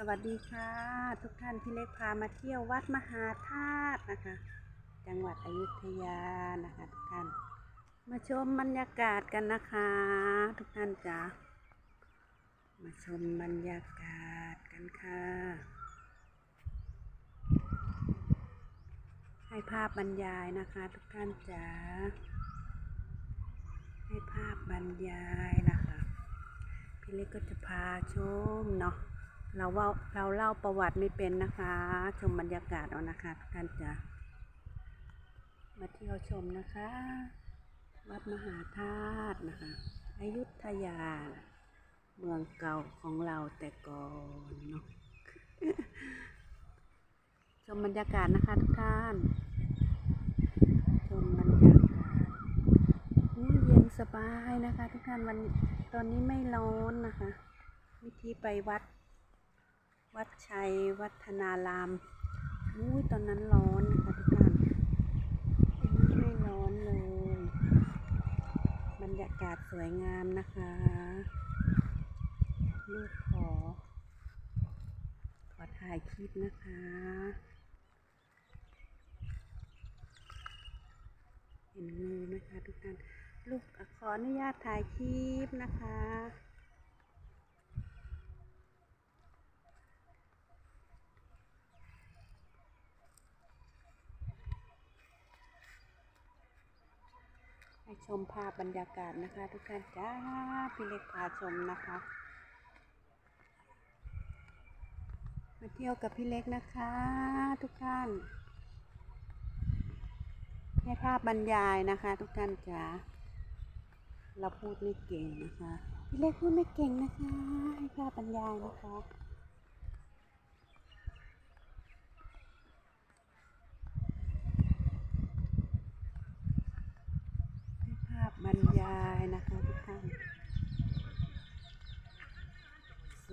สวัสดีค่ะ ทุกท่านพี่เล็กพามาเที่ยววัดมหาธาตุนะคะ จังหวัดอยุธยานะคะทุกท่าน มาชมบรรยากาศกันนะคะ ทุกท่านจ๋ามาชมบรรยากาศกันค่ะ ให้ภาพบรรยายนะคะ ทุกท่านจ๋าให้ภาพบรรยายนะคะ พี่เล็กก็จะพาชมเนาะ เราว่าเราเล่าประวัติไม่เป็นนะคะชมบรรยากาศเอานะคะทุกท่านจะมาเที่ยวชมนะคะ วัดมหาธาตุนะคะอยุธยา เมืองเก่าของเราแต่ก่อนเนาะชมบรรยากาศนะคะทุกท่าน ชมบรรยากาศเย็นสบายนะคะ ทุกท่านวันตอนนี้ไม่ร้อนนะคะ วิธีไปวัด วัดชัยวัฒนารามอุ้ยตอนนั้นร้อนนะคะทุกท่านไม่ร้อนเลย บรรยากาศสวยงามนะคะ ลูกขอ ขอถ่ายคลิปนะคะเห็นงูไหมคะทุกท่าน ลูกขออนุญาตถ่ายคลิปนะคะ ให้ชมภาพบรรยากาศนะคะ ทุกท่านจ้าพี่เล็กพาชมนะคะ มาเที่ยวกับพี่เล็กนะคะ ทุกท่าน ให้ภาพบรรยายนะคะ ทุกท่านจ๋าเราพูดไม่เก่งนะคะ พี่เล็กพูดไม่เก่งนะคะ ให้ภาพบรรยายนะคะ ให้ภาพบรรยายนะคะทุกท่าน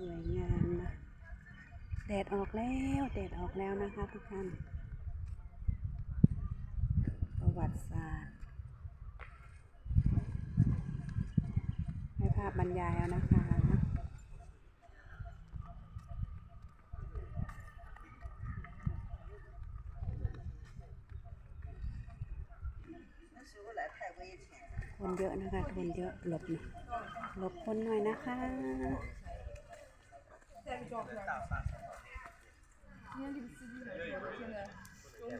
สวยงามนะแดดออกแล้วแดดออกแล้วนะคะทุกท่านประวัติศาสตร์ให้ภาพบรรยายเอานะคะคนเยอะนะคะคนเยอะหลบหน่อยหลบคนหน่อยนะคะ เ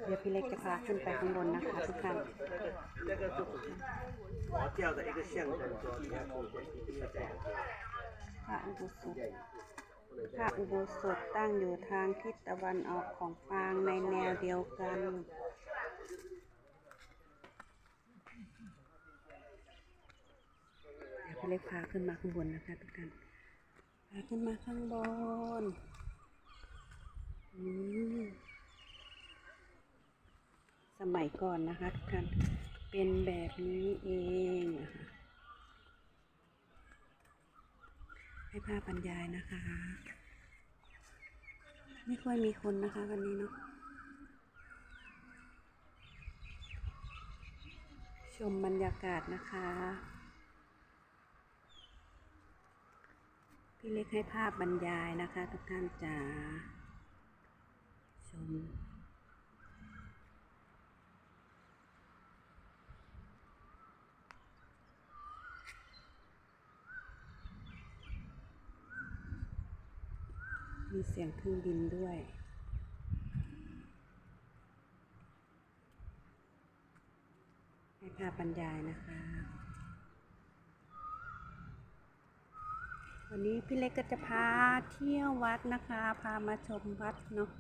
ดี๋ยวพี่เล็กจะพาขึ้นไปข้างบนนะคะทุกท่านพระอุโบสถพระอุโบสถตั้งอยู่ทางทิศตะวันออกของฟางในแนวเดียวกันเล็กพาขึ้นมาข้างบนนะคะทุกท่าน ขึ้นมาข้างบนสมัยก่อนนะคะทุกท่านเป็นแบบนี้เองนะคะให้ภาพบรรยายนะคะ ไม่ค่อยมีคนนะคะวันนี้เนาะชมบรรยากาศนะคะ พี่เล็กให้ภาพบรรยายนะคะทุกท่านจ๋าชมมีเสียงเครื่องบินด้วยให้ภาพบรรยายนะคะ วันนี้พี่เล็กก็จะพาเที่ยววัดนะคะ พามาชมวัดเนาะ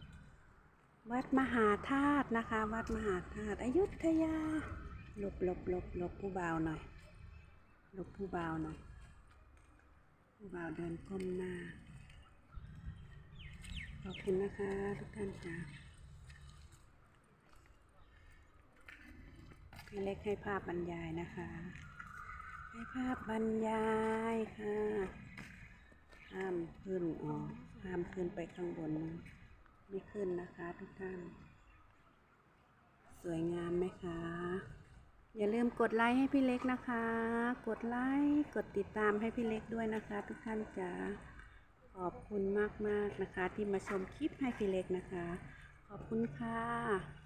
วัดมหาธาตุนะคะ วัดมหาธาตุอยุธยาหลบหลบหลบหลบผู้บ่าวหน่อยหลบผู้บ่าวหน่อยผู้บ่าวเดินก้มหน้าขอบคุณนะคะทุกท่านค่ะพี่เล็กให้ภาพบรรยายนะคะ ให้ภาพบรรยายค่ะ ห้ามขึ้นอ๋อห้ามขึ้นไปข้างบนไม่ขึ้นนะคะทุกท่าน สวยงามไหมคะ อย่าลืมกดไลค์ให้พี่เล็กนะคะ กดไลค์กดติดตามให้พี่เล็กด้วยนะคะ ทุกท่านจ๋าขขอบคุณมากๆนะคะ ที่มาชมคลิปให้พี่เล็กนะคะ ขอบคุณค่ะ